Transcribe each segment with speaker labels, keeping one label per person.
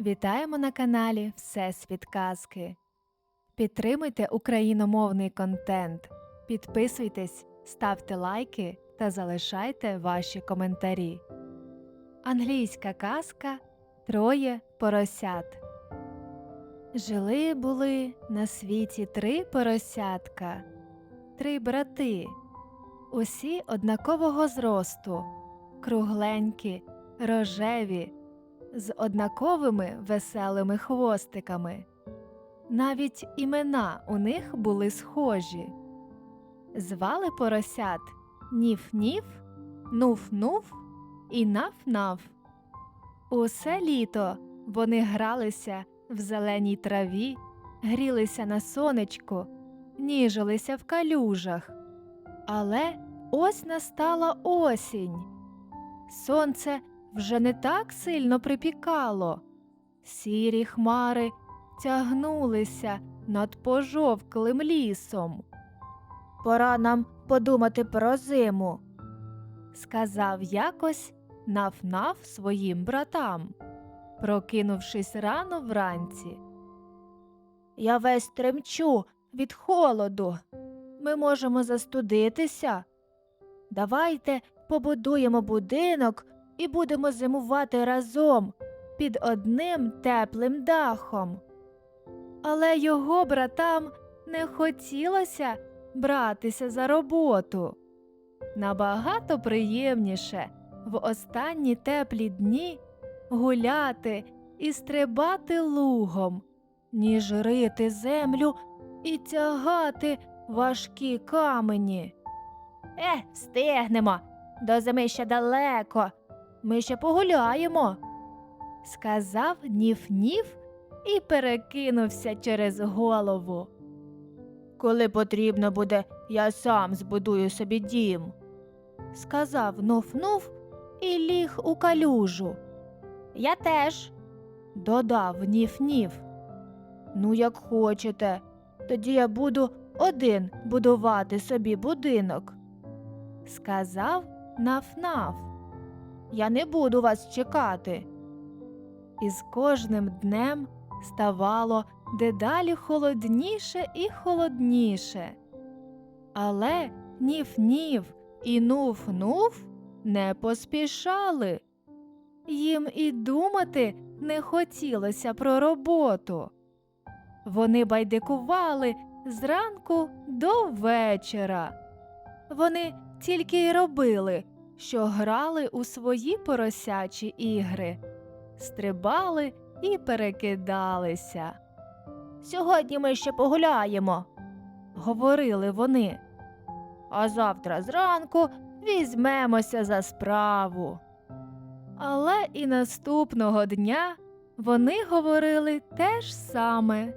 Speaker 1: Вітаємо на каналі Всесвіт Казки. Підтримуйте україномовний контент, підписуйтесь, ставте лайки та залишайте ваші коментарі. Англійська казка Троє поросят. Жили були на світі три поросятка, три брати, усі однакового зросту, кругленькі, рожеві, з однаковими веселими хвостиками. Навіть імена у них були схожі. Звали поросят Ніф-Ніф, Нуф-Нуф і Наф-Наф. Усе літо вони гралися в зеленій траві, грілися на сонечку, ніжилися в калюжах. Але ось настала осінь. Сонце вже не так сильно припікало. Сірі хмари тягнулися над пожовклим лісом. Пора нам подумати про зиму, сказав якось наф-наф своїм братам, прокинувшись рано вранці. Я весь тремчу від холоду. Ми можемо застудитися. Давайте побудуємо будинок і будемо зимувати разом під одним теплим дахом. Але його братам не хотілося братися за роботу. Набагато приємніше в останні теплі дні гуляти і стрибати лугом, ніж рити землю і тягати важкі камені. Е, встигнемо, до зими ще далеко. Ми ще погуляємо, сказав Ніф-Ніф і перекинувся через голову. Коли потрібно буде, я сам збудую собі дім, сказав Нуф-Нуф і ліг у калюжу. Я теж, додав Ніф-Ніф. Ну, як хочете, тоді я буду один будувати собі будинок, сказав Наф-Наф. Я не буду вас чекати. І з кожним днем ставало дедалі холодніше і холодніше. Але ніф-ніф і нуф-нуф не поспішали. Їм і думати не хотілося про роботу. Вони байдикували зранку до вечора. Вони тільки й робили, що грали у свої поросячі ігри, стрибали і перекидалися. Сьогодні ми ще погуляємо, говорили вони. А завтра зранку візьмемося за справу. Але і наступного дня вони говорили те ж саме.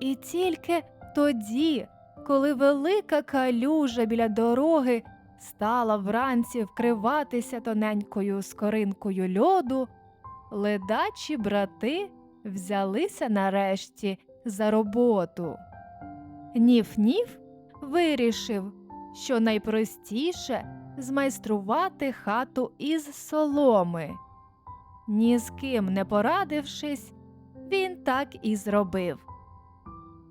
Speaker 1: І тільки тоді, коли велика калюжа біля дороги стала вранці вкриватися тоненькою скоринкою льоду, ледачі брати взялися нарешті за роботу. Ніф-ніф вирішив, що найпростіше змайструвати хату із соломи. Ні з ким не порадившись, він так і зробив.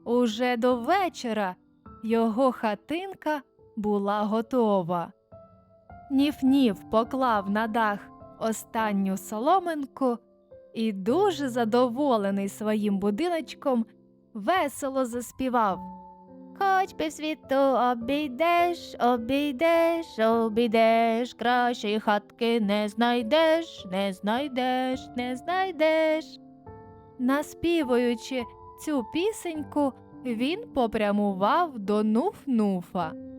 Speaker 1: Уже до вечора його хатинка була готова. Ніф-ніф поклав на дах останню соломинку і, дуже задоволений своїм будиночком, весело заспівав. Хоч півсвіту обійдеш, обійдеш, обійдеш, кращої хатки не знайдеш, не знайдеш, не знайдеш. Наспівуючи цю пісеньку, він попрямував до Нуф-Нуфа.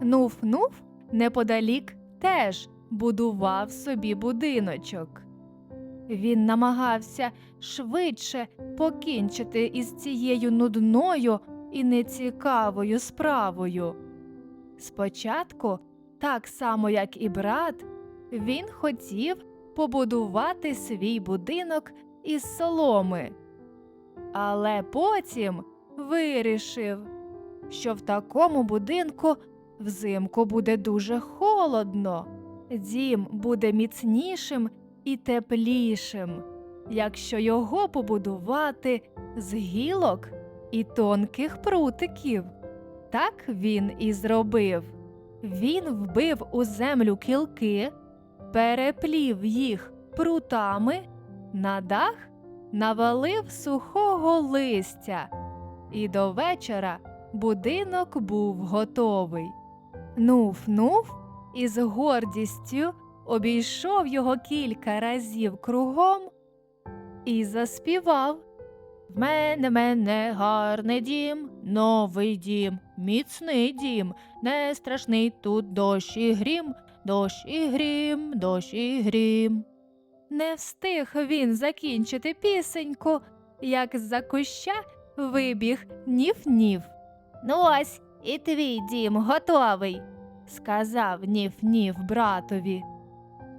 Speaker 1: Нуф-Нуф неподалік теж будував собі будиночок. Він намагався швидше покінчити із цією нудною і нецікавою справою. Спочатку, так само як і брат, він хотів побудувати свій будинок із соломи, але потім вирішив, що в такому будинку взимку буде дуже холодно, дім буде міцнішим і теплішим. якщо його побудувати з гілок і тонких прутиків. Так він і зробив. Він вбив у землю кілки, переплів їх прутами, на дах навалив сухого листя, і до вечора будинок був готовий. Нуф-нуф із гордістю обійшов його кілька разів кругом і заспівав. В мене мене гарний дім, новий дім, міцний дім, не страшний тут дощ і грім, дощ і грім, дощ і грім. Не встиг він закінчити пісеньку, як з-за куща вибіг ніф-ніф. Ну ось і твій дім готовий, сказав ніф-ніф братові.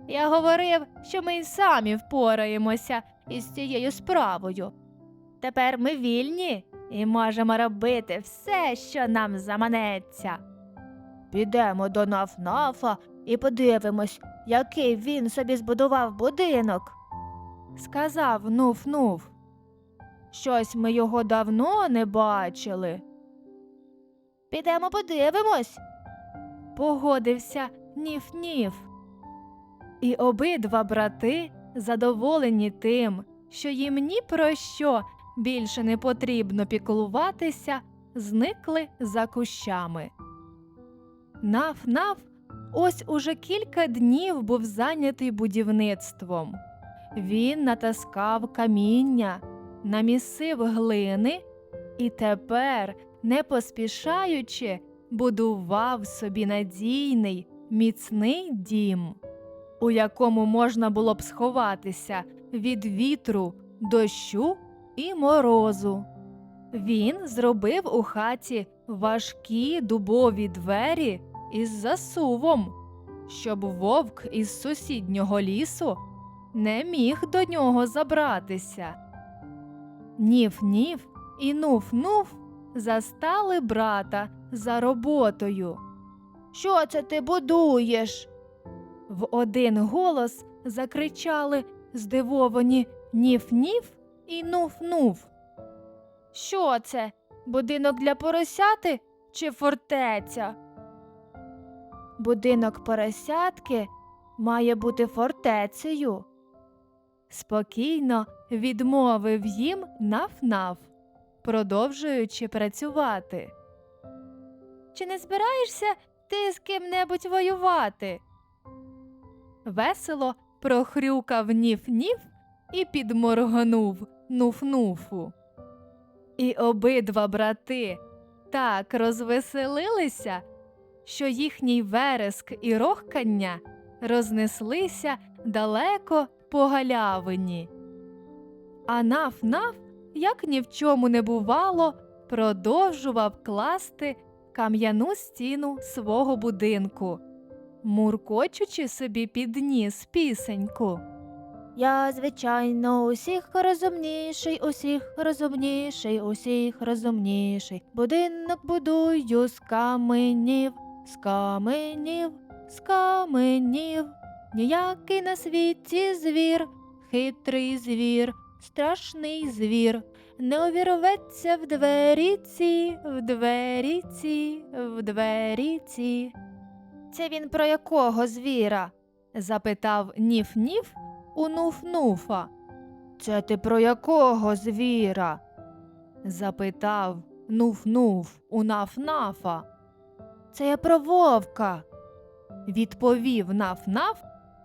Speaker 1: Я говорив, що ми й самі впораємося із цією справою. Тепер ми вільні і можемо робити все, що нам заманеться. Підемо до Нафнафа і подивимось, який він собі збудував будинок. Сказав Нуф-Нуф. Щось ми його давно не бачили. Підемо подивимось. Погодився Ніф-Ніф. І обидва брати, задоволені тим, що їм ні про що більше не потрібно піклуватися, зникли за кущами. Наф-наф ось уже кілька днів був зайнятий будівництвом. Він натаскав каміння, намісив глини і тепер, не поспішаючи, будував собі надійний, міцний дім, у якому можна було б сховатися від вітру, дощу і морозу. Він зробив у хаті важкі дубові двері із засувом, щоб вовк із сусіднього лісу не міг до нього забратися. Ніф-ніф і нуф-нуф застали брата за роботою. Що це ти будуєш? В один голос закричали здивовані Ніф-ніф і нуф-нуф. Що це? Будинок для поросяти чи фортеця? Будинок поросятки має бути фортецею. Спокійно відмовив їм наф-наф, продовжуючи працювати. Чи не збираєшся ти з ким-небудь воювати? Весело прохрюкав ніф-ніф і підморгнув нуф-нуфу. І обидва брати так розвеселилися, що їхній вереск і рохкання рознеслися далеко по галявині. А наф-наф, як ні в чому не бувало, продовжував класти кам'яну стіну свого будинку, муркочучи собі під ніс пісеньку. Я, звичайно, усіх розумніший, усіх розумніший, усіх розумніший. Будинок будую з каменів, з каменів, з каменів. Ніякий на світі звір, хитрий звір, страшний звір. Не увірветься в двері ці, в двері ці, в двері ці. Це він про якого звіра? запитав Ніф-Ніф у Нуф-Нуфа. Це ти про якого звіра? запитав Нуф-Нуф у Наф-Нафа. Це я про вовка, відповів Наф-Наф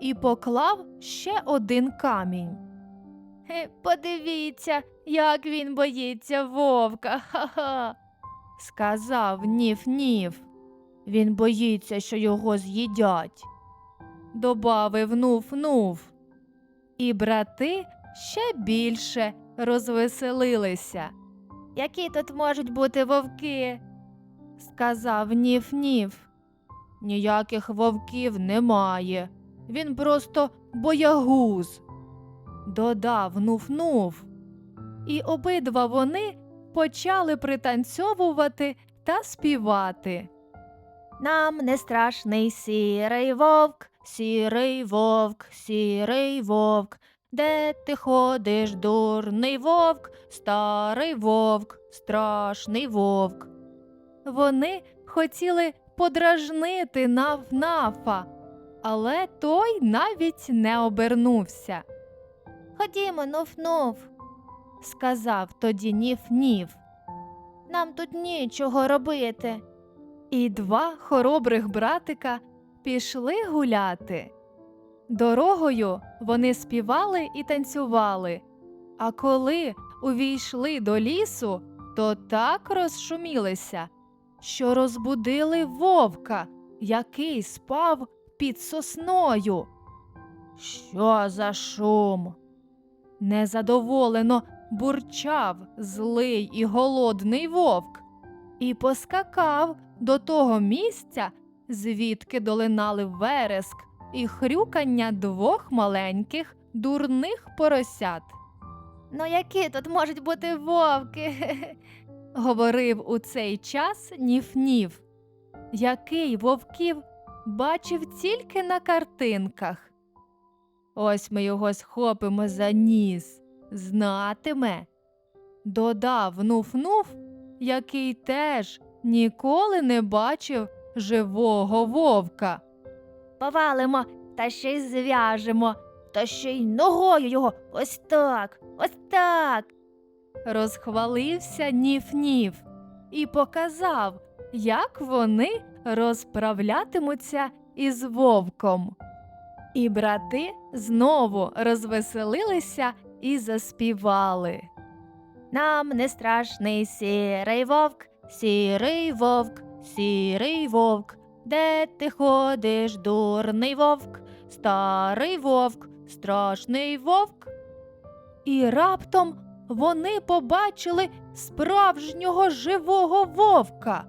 Speaker 1: і поклав ще один камінь. Е, Подивіться, як він боїться вовка, ха-ха, сказав Ніф-Ніф. Він боїться, що його з'їдять. Добавив Нуф-Нуф. І брати ще більше розвеселилися. Які тут можуть бути вовки? сказав Ніф-Ніф. Ніяких вовків немає. Він просто боягуз. Додав Нуф-Нуф. І обидва вони почали пританцьовувати та співати. Нам не страшний сірий вовк, сірий вовк, сірий вовк. Де ти ходиш, дурний вовк, старий вовк, страшний вовк. Вони хотіли подражнити Наф-Нафа, але той навіть не обернувся. Ходімо, Нуф-Нуф, сказав тоді Ніф-Ніф. Нам тут нічого робити. І два хоробрих братика пішли гуляти. Дорогою вони співали і танцювали, а коли увійшли до лісу, то так розшумілися, що розбудили вовка, який спав під сосною. Що за шум? Незадоволено бурчав злий і голодний вовк і поскакав до того місця, звідки долинали вереск і хрюкання двох маленьких дурних поросят. Ну, які тут можуть бути вовки? говорив у цей час Ніф-Ніф, який вовків бачив тільки на картинках. Ось ми його схопимо за ніс, знатиме. Додав Нуф-Нуф, який теж ніколи не бачив живого вовка. Повалимо та ще й зв'яжемо, та ще й ногою його ось так, ось так. Розхвалився Ніф-Ніф і показав, як вони розправлятимуться із вовком. І брати знову розвеселилися і заспівали. Нам не страшний сірий вовк, сірий вовк, сірий вовк. Де ти ходиш, дурний вовк, старий вовк, страшний вовк? І раптом вони побачили справжнього живого вовка.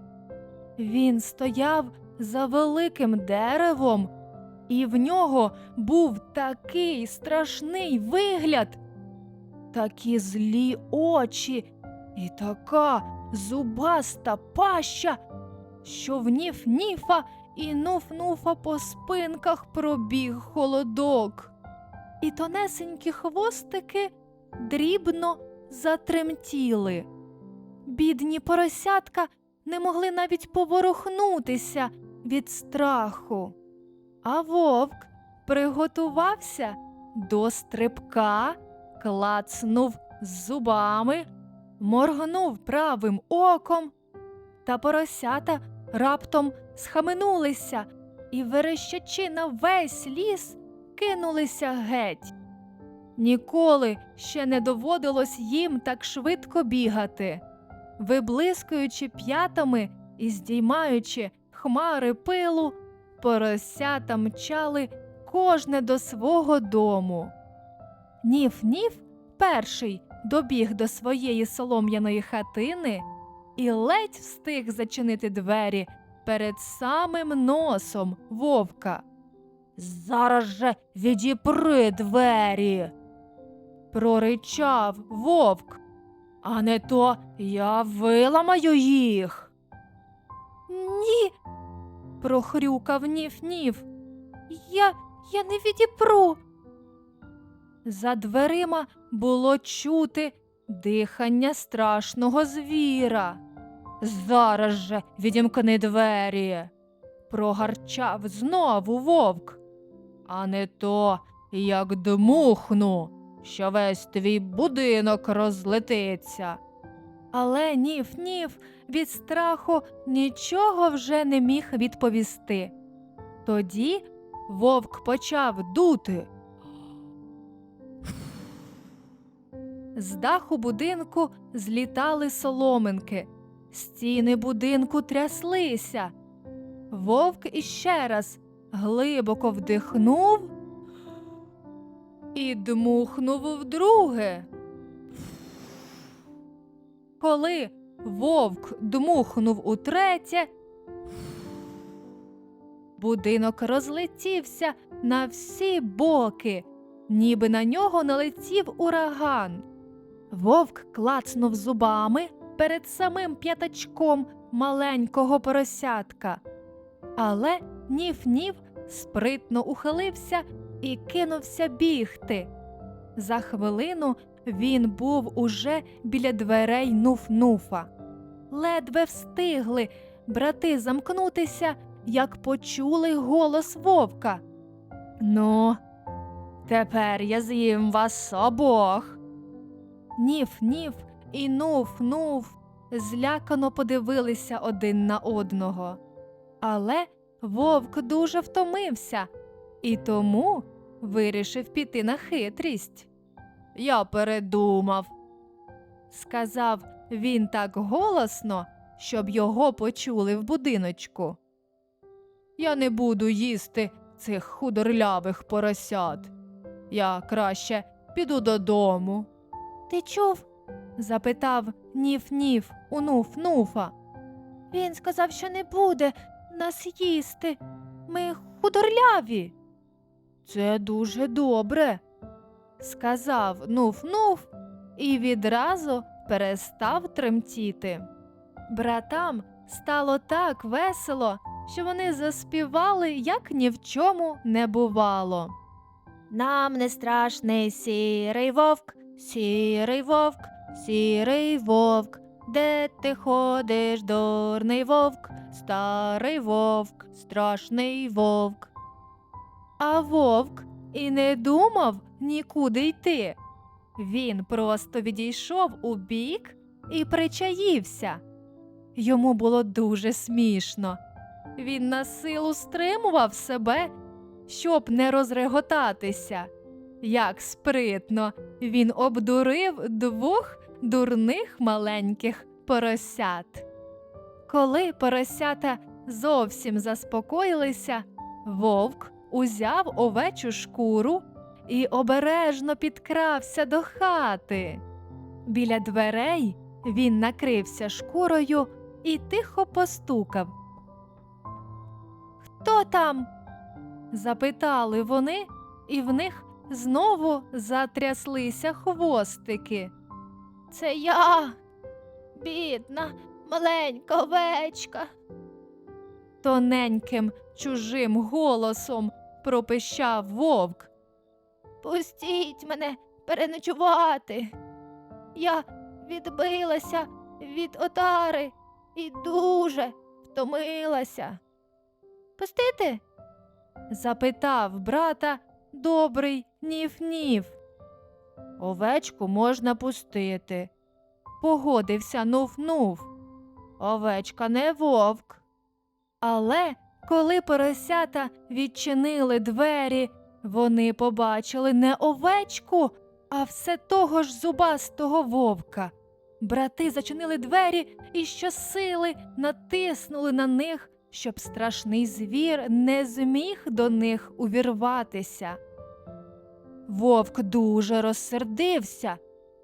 Speaker 1: Він стояв за великим деревом, і в нього був такий страшний вигляд, такі злі очі і така зубаста паща, що в ніф-ніфа і нуф-нуфа по спинках пробіг холодок, і тонесенькі хвостики дрібно затремтіли. Бідні поросятка не могли навіть поворухнутися від страху. А вовк приготувався до стрибка, клацнув зубами, моргнув правим оком, та поросята раптом схаменулися і, верещачи на весь ліс, кинулися геть. Ніколи ще не доводилось їм так швидко бігати. Виблискуючи п'ятами і здіймаючи хмари пилу, поросята мчали кожне до свого дому. Ніф-ніф перший добіг до своєї солом'яної хатини і ледь встиг зачинити двері перед самим носом вовка. Зараз же відіпри двері. проричав вовк. А не то я виламаю їх. Ні. Прохрюкав ніф-ніф. Я, я не відіпру. За дверима було чути дихання страшного звіра. Зараз же відімкни двері, прогарчав знову вовк. А не то, як дмухну, що весь твій будинок розлетиться. Але ніф-ніф від страху нічого вже не міг відповісти. Тоді вовк почав дути. З даху будинку злітали соломинки, стіни будинку тряслися. Вовк іще раз глибоко вдихнув і дмухнув вдруге. Коли вовк дмухнув утретє, будинок розлетівся на всі боки, ніби на нього налетів ураган. Вовк клацнув зубами перед самим п'ятачком маленького поросятка. Але ніф-ніф спритно ухилився і кинувся бігти. За хвилину він був уже біля дверей Нуф-Нуфа. Ледве встигли брати замкнутися, як почули голос вовка. Ну, тепер я з'їм вас обох. Ніф-ніф і нуф-нуф злякано подивилися один на одного. Але вовк дуже втомився і тому вирішив піти на хитрість. Я передумав, сказав він так голосно, щоб його почули в будиночку. Я не буду їсти цих худорлявих поросят. Я краще піду додому. Ти чув? запитав Ніф-Ніф у Нуф-Нуфа. Він сказав, що не буде нас їсти. Ми худорляві. Це дуже добре, сказав Нуф-Нуф і відразу перестав тремтіти. Братам стало так весело, що вони заспівали, як ні в чому не бувало. Нам не страшний сірий вовк, сірий вовк, сірий вовк. Де ти ходиш, дурний вовк, старий вовк, страшний вовк. А вовк і не думав нікуди йти. Він просто відійшов у бік і причаївся. Йому було дуже смішно. Він на силу стримував себе, щоб не розреготатися. Як спритно він обдурив двох дурних маленьких поросят. Коли поросята зовсім заспокоїлися, вовк узяв овечу шкуру і обережно підкрався до хати. Біля дверей він накрився шкурою і тихо постукав. Хто там? запитали вони, і в них знову затряслися хвостики. Це я, бідна, маленька овечка. Тоненьким чужим голосом пропищав вовк. Пустіть мене переночувати. Я відбилася від отари і дуже втомилася. Пустити? запитав брата добрий ніф-ніф. Овечку можна пустити, погодився нуф-нуф. Овечка не вовк. Але коли поросята відчинили двері, вони побачили не овечку, а все того ж зубастого вовка. Брати зачинили двері і щосили натиснули на них, щоб страшний звір не зміг до них увірватися. Вовк дуже розсердився.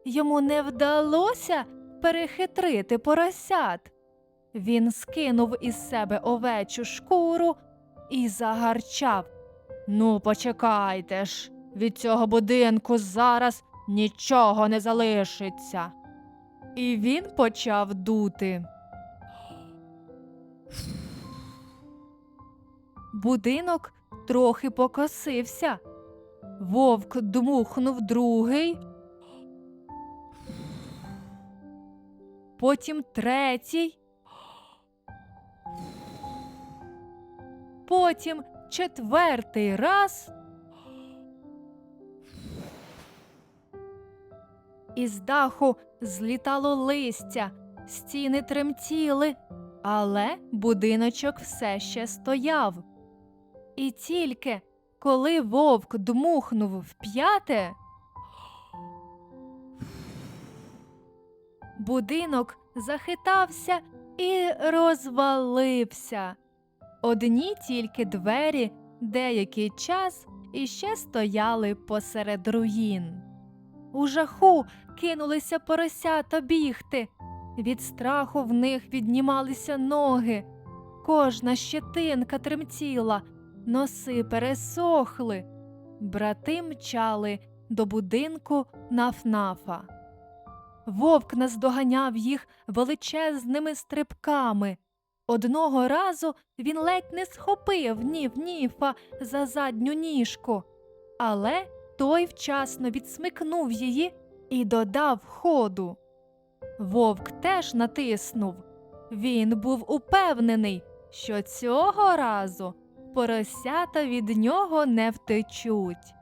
Speaker 1: Йому не вдалося перехитрити поросят. Він скинув із себе овечу шкуру і загарчав. Ну, почекайте ж, від цього будинку зараз нічого не залишиться. І він почав дути. Будинок трохи покосився. Вовк дмухнув другий. Потім третій. Потім четвертий раз. Із даху злітало листя, стіни тремтіли, але будиночок все ще стояв. І тільки коли вовк дмухнув вп'яте, будинок захитався і розвалився. Одні тільки двері деякий час іще стояли посеред руїн. У жаху кинулися поросята бігти. Від страху в них віднімалися ноги. Кожна щетинка тремтіла, носи пересохли. Брати мчали до будинку нафнафа. Вовк наздоганяв їх величезними стрибками. Одного разу він ледь не схопив нів ніфа за задню ніжку, але той вчасно відсмикнув її і додав ходу. Вовк теж натиснув. Він був упевнений, що цього разу поросята від нього не втечуть.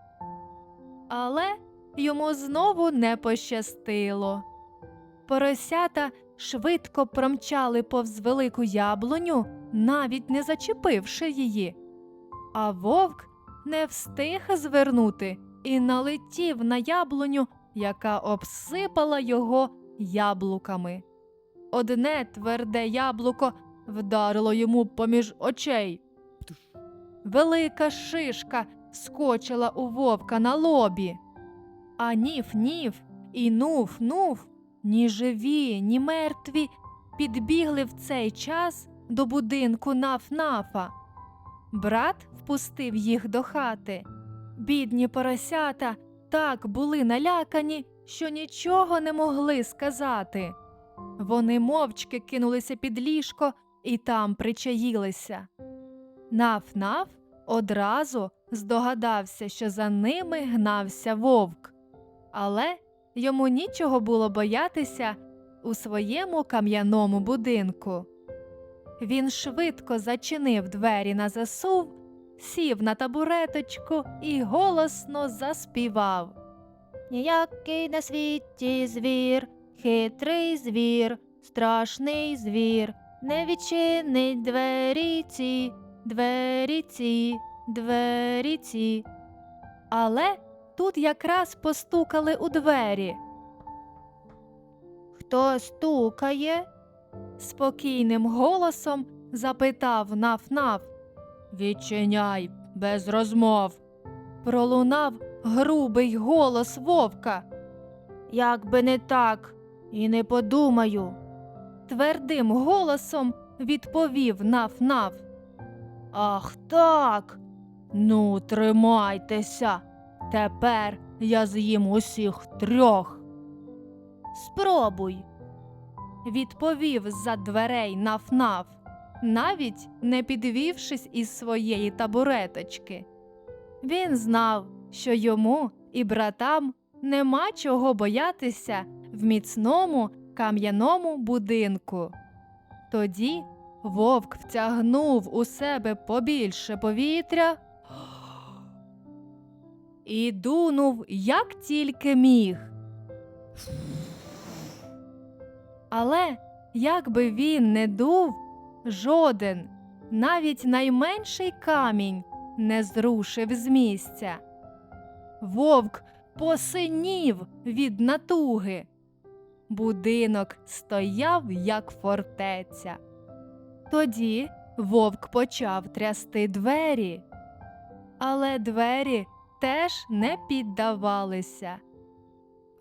Speaker 1: Але йому знову не пощастило. Поросята швидко промчали повз велику яблуню, навіть не зачепивши її. А вовк не встиг звернути і налетів на яблуню, яка обсипала його яблуками. Одне тверде яблуко вдарило йому поміж очей. Велика шишка скочила у вовка на лобі. А ніф-ніф і нуф-нуф, ні живі, ні мертві, підбігли в цей час до будинку наф-нафа. Брат впустив їх до хати. Бідні поросята так були налякані, що нічого не могли сказати. Вони мовчки кинулися під ліжко і там причаїлися. Наф-наф одразу здогадався, що за ними гнався вовк, але йому нічого було боятися у своєму кам'яному будинку. Він швидко зачинив двері на засув, сів на табуреточку і голосно заспівав. Ніякий на світі звір, хитрий звір, страшний звір, не відчинить двері ці, двері ці, двері ці. Але тут якраз постукали у двері. Хто стукає? спокійним голосом запитав наф-наф. Відчиняй без розмов. Пролунав грубий голос вовка. Як би не так, і не подумаю. Твердим голосом відповів наф-наф. Ах так. Ну, тримайтеся. Тепер я з'їм усіх трьох. Спробуй, відповів з-за дверей наф-наф, навіть не підвівшись із своєї табуреточки. Він знав, що йому і братам нема чого боятися в міцному кам'яному будинку. Тоді вовк втягнув у себе побільше повітря і дунув як тільки міг. Але як би він не дув, жоден, навіть найменший камінь не зрушив з місця. Вовк посинів від натуги. Будинок стояв, як фортеця. Тоді вовк почав трясти двері, але двері теж не піддавалися.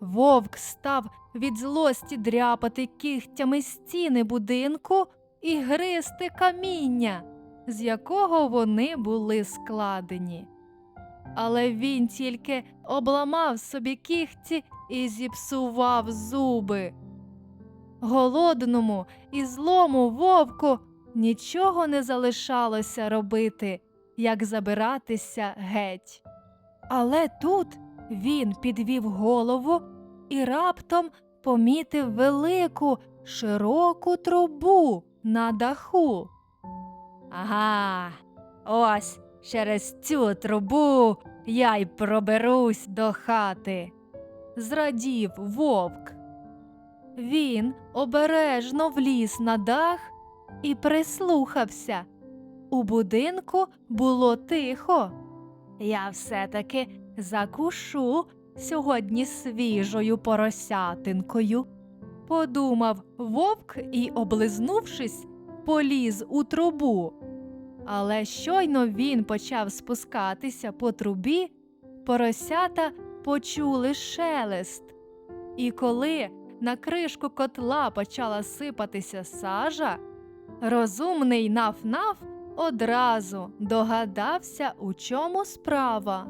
Speaker 1: Вовк став від злості дряпати кігтями стіни будинку і гризти каміння, з якого вони були складені. Але він тільки обламав собі кігті і зіпсував зуби. Голодному і злому вовку нічого не залишалося робити, як забиратися геть. Але тут він підвів голову і раптом помітив велику широку трубу на даху. Ага, ось через цю трубу я й проберусь до хати. Зрадів вовк. Він обережно вліз на дах і прислухався. У будинку було тихо. Я все-таки закушу сьогодні свіжою поросятинкою. Подумав вовк і, облизнувшись, поліз у трубу. Але щойно він почав спускатися по трубі, поросята почули шелест. І коли на кришку котла почала сипатися сажа, розумний наф-наф одразу догадався, у чому справа.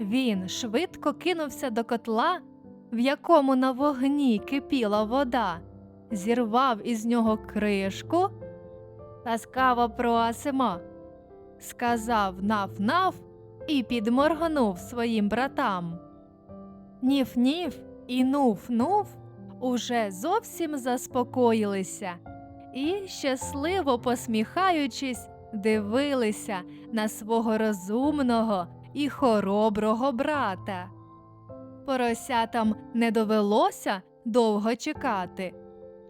Speaker 1: Він швидко кинувся до котла, в якому на вогні кипіла вода, зірвав із нього кришку. Ласкаво просимо, сказав наф-наф і підморгнув своїм братам. Ніф-ніф і нуф-нуф уже зовсім заспокоїлися і, щасливо посміхаючись, дивилися на свого розумного і хороброго брата. Поросятам не довелося довго чекати.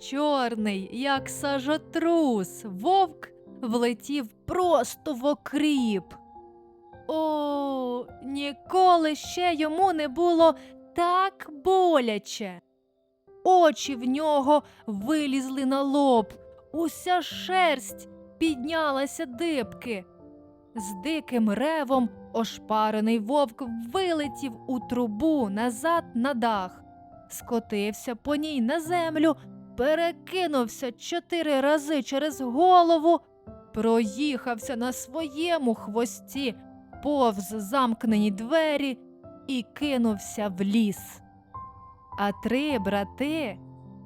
Speaker 1: Чорний, як сажотрус, вовк влетів просто в окріп. О, ніколи ще йому не було так боляче. Очі в нього вилізли на лоб, уся шерсть піднялася дибки. З диким ревом ошпарений вовк вилетів у трубу назад на дах, скотився по ній на землю, перекинувся чотири рази через голову, проїхався на своєму хвості повз замкнені двері і кинувся в ліс. А три брати,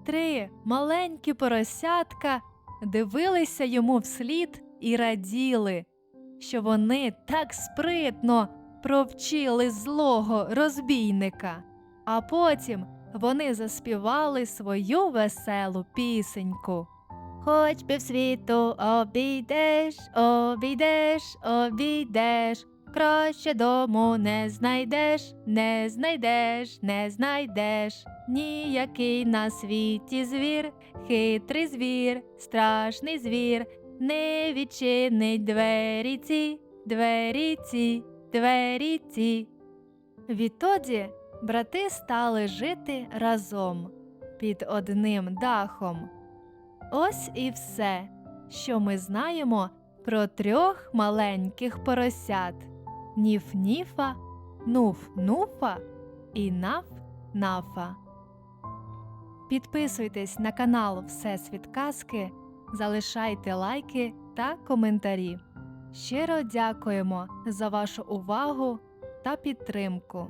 Speaker 1: три маленькі поросятка дивилися йому вслід і раділи, що вони так спритно провчили злого розбійника, а потім вони заспівали свою веселу пісеньку. Хоч півсвіту обійдеш, обійдеш, обійдеш, краще дому не знайдеш, не знайдеш, не знайдеш. Ніякий на світі звір, хитрий звір, страшний звір, не відчинить двері ці, двері ці, двері ці. Відтоді брати стали жити разом під одним дахом. Ось і все, що ми знаємо про трьох маленьких поросят Ніф-Ніфа, Нуф-Нуфа і Наф-Нафа. Підписуйтесь на канал Всесвіт Казки, залишайте лайки та коментарі. Щиро дякуємо за вашу увагу та підтримку.